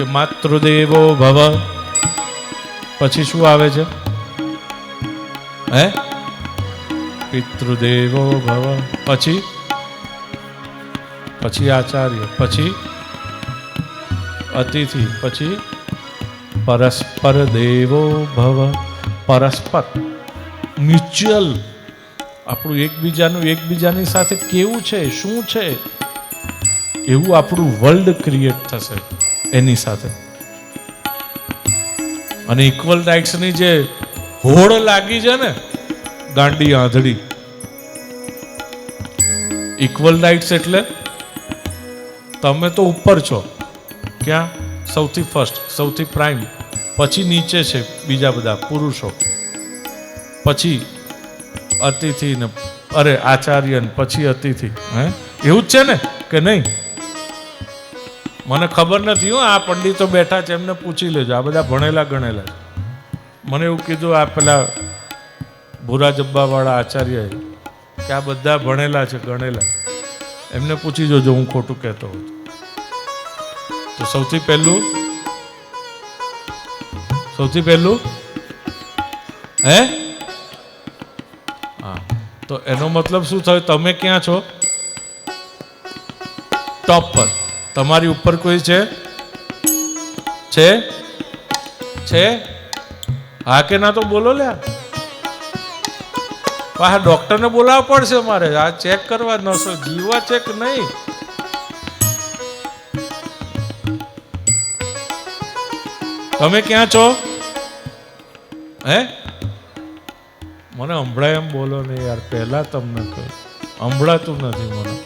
કે માતૃદેવો ભવ. પછી શું આવે છે? હે? પિતૃદેવો ભવ. પછી? પછી આચાર્ય. પછી? અતિથિ. પછી? પરસ્પર દેવો ભવ. પરસ્પર. મ્યુચ્યુઅલ. આપણું એકબીજાનું એકબીજાની સાથે કેવું છે? શું છે? એવું આપણું વર્લ્ડ ક્રિએટ થશે. એની સાથે. અને ઇક્વલ રાઇટ્સની જે હોડ લાગી છે ને, ગાંડી આંધળી. ઇક્વલ રાઇટ્સ એટલે તમે તો ઉપર છો. ક્યાં? સૌથી ફર્સ્ટ સૌથી પ્રાઇમ પછી નીચે છે બીજા બધા પુરુષો. પછી અતિથિ ને, અરે આચાર્ય પછી અતિથિ, હે? એવું જ છે ને કે નહીં? મને ખબર નથી હો આ પંડિતો બેઠા છે, એમને પૂછી લેજો. આ બધા ભણેલા ગણેલા મને એવું કીધું, આ પેલા ભૂરા જબ્બાવાળા આચાર્ય કે આ બધા ભણેલા છે, ગણેલા એમને પૂછી જોજો, હું ખોટું કહેતો હોઉં તો. તો સૌથી પહેલું સૌથી પહેલું, હે? હા. તો એનો મતલબ શું થયો? તમે ક્યાં છો? ટોપ પર. તમારી ઉપર કોઈ છે? છે? છે? હા કે ના તો બોલો લ્યા. હા ડોક્ટરને બોલાવવા પડશે મારે. આ ચેક કરવા નશો જીવા ચેક નહીં. તમે ક્યાં છો? હે? મને હંભળાય એમ બોલો ને યાર. પહેલા તમને કહ્યું હંભળાતું નથી મને.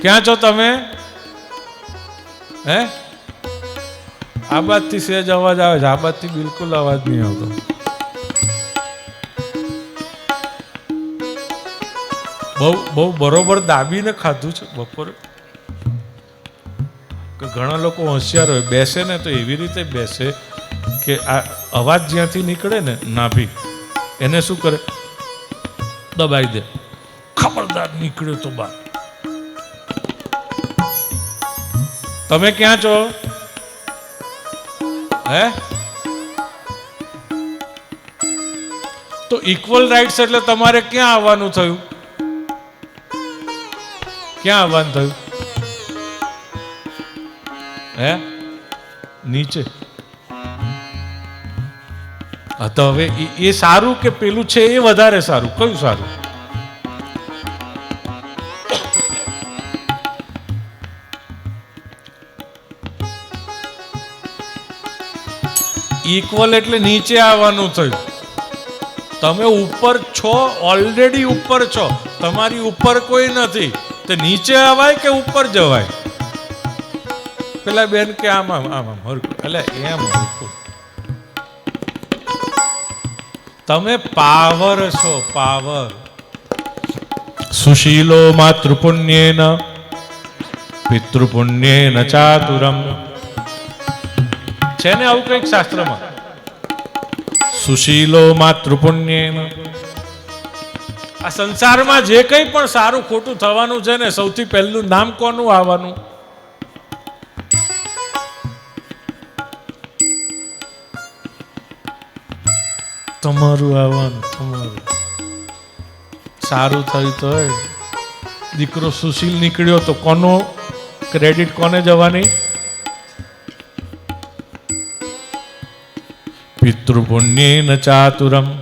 ક્યાં છો તમે? હે? આબાદથી સહેજ અવાજ આવે છે. આ બાજથી બિલકુલ અવાજ નહીં આવતો. બહુ બહુ બરોબર દાબીને ખાધું છે બપોરે. કે ઘણા લોકો હોશિયાર હોય. બેસે ને તો એવી રીતે બેસે કે આ અવાજ જ્યાંથી નીકળે ને નાભી, એને શું કરે? દબાઈ દે. ખબરદાર નીકળ્યો તો બહાર તમે ક્યાં છો? હે? તો ઇક્વલ રાઇટ્સ એટલે તમારે ક્યાં આવવાનું થયું? ક્યાં આવવાનું થયું? હે? નીચે. તો હવે એ સારું કે પેલું છે એ વધારે સારું? કયું સારું? ઇક્વલ એટલે નીચે આવવાનું થયું. તમે ઉપર છો ઓલરેડી ઉપર છો. તમારી ઉપર કોઈ નથી. તે નીચે આવાય કે ઉપર જવાય? પેલા બેન કે આમ આમ આમ આમ એટલે એમ તમે પાવર છો, પાવર. સુશીલો માતૃપુણ્યેન, પિતૃપુણ્યેન ચાતુરમ. છે ને આવું કંઈક શાસ્ત્રમાં? સુશીલો માતૃપુણ્ય આ સંસારમાં જે કંઈ પણ સારું ખોટું થવાનું છે ને સૌથી પહેલું નામ કોનું આવવાનું? તમારું આવવાનું તમારું. સારું થયું તો દીકરો સુશીલ નીકળ્યો તો કોનો ક્રેડિટ કોને જવાની? પિતૃપુણ્યેન ચાતુરમ.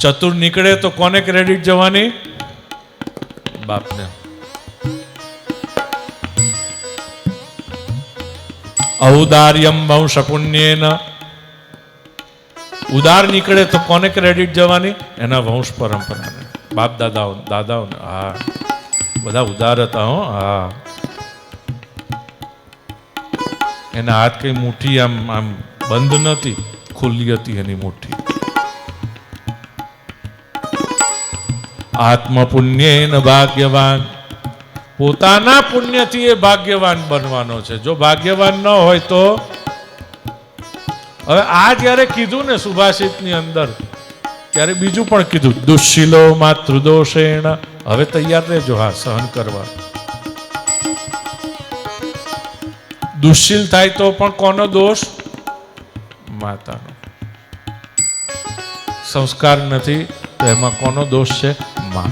ચતુર નીકળે તો કોને ક્રેડિટ જવાની? બાપને. ઔદાર્યમ વંશપુણ્યેન. ઉદાર નીકળે તો કોને ક્રેડિટ જવાની? એના વંશ પરંપરાને. બાપ દાદાઓ, દાદાઓને. હા. બધા ઉદાર હતા હો. હા. એના હાથ કઈ મુઠ્ઠી આમ આમ બંધ નથી, ખુલ્લી હતી એની મુઠ્ઠી. આત્મ પુણ્ય ભાગ્યવાન. પોતાના પુણ્યથી એ ભાગ્યવાન બનવાનો છે. જો ભાગ્યવાન ન હોય તો? હવે આ જ્યારે કીધું ને સુભાષિતની અંદર, ત્યારે બીજું પણ કીધું, દુશ્શીલો માતૃદોષેણ. હવે તૈયાર રહેજો, હા, સહન કરવા. દુશ્શીલ થાય તો પણ કોનો દોષ? માતાનો સંસ્કાર નથી, તો એમાં કોનો દોષ છે? મા.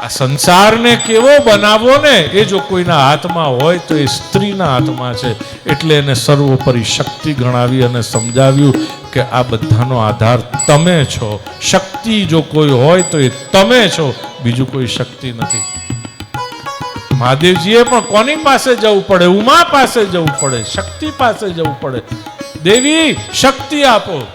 આ સંસારને કેવો બનાવવો ને, એ જો કોઈના હાથમાં હોય તો એ સ્ત્રીના હાથમાં છે. એટલે એને સર્વોપરી શક્તિ ગણાવી અને સમજાવ્યું કે આ બધાનો આધાર તમે છો. શક્તિ જો કોઈ હોય તો એ તમે છો. બીજું કોઈ શક્તિ નથી. મહાદેવજીએ પણ કોની પાસે જવું પડે? ઉમા પાસે જવું પડે? શક્તિ પાસે જવું પડે? દેવી, શક્તિ આપો.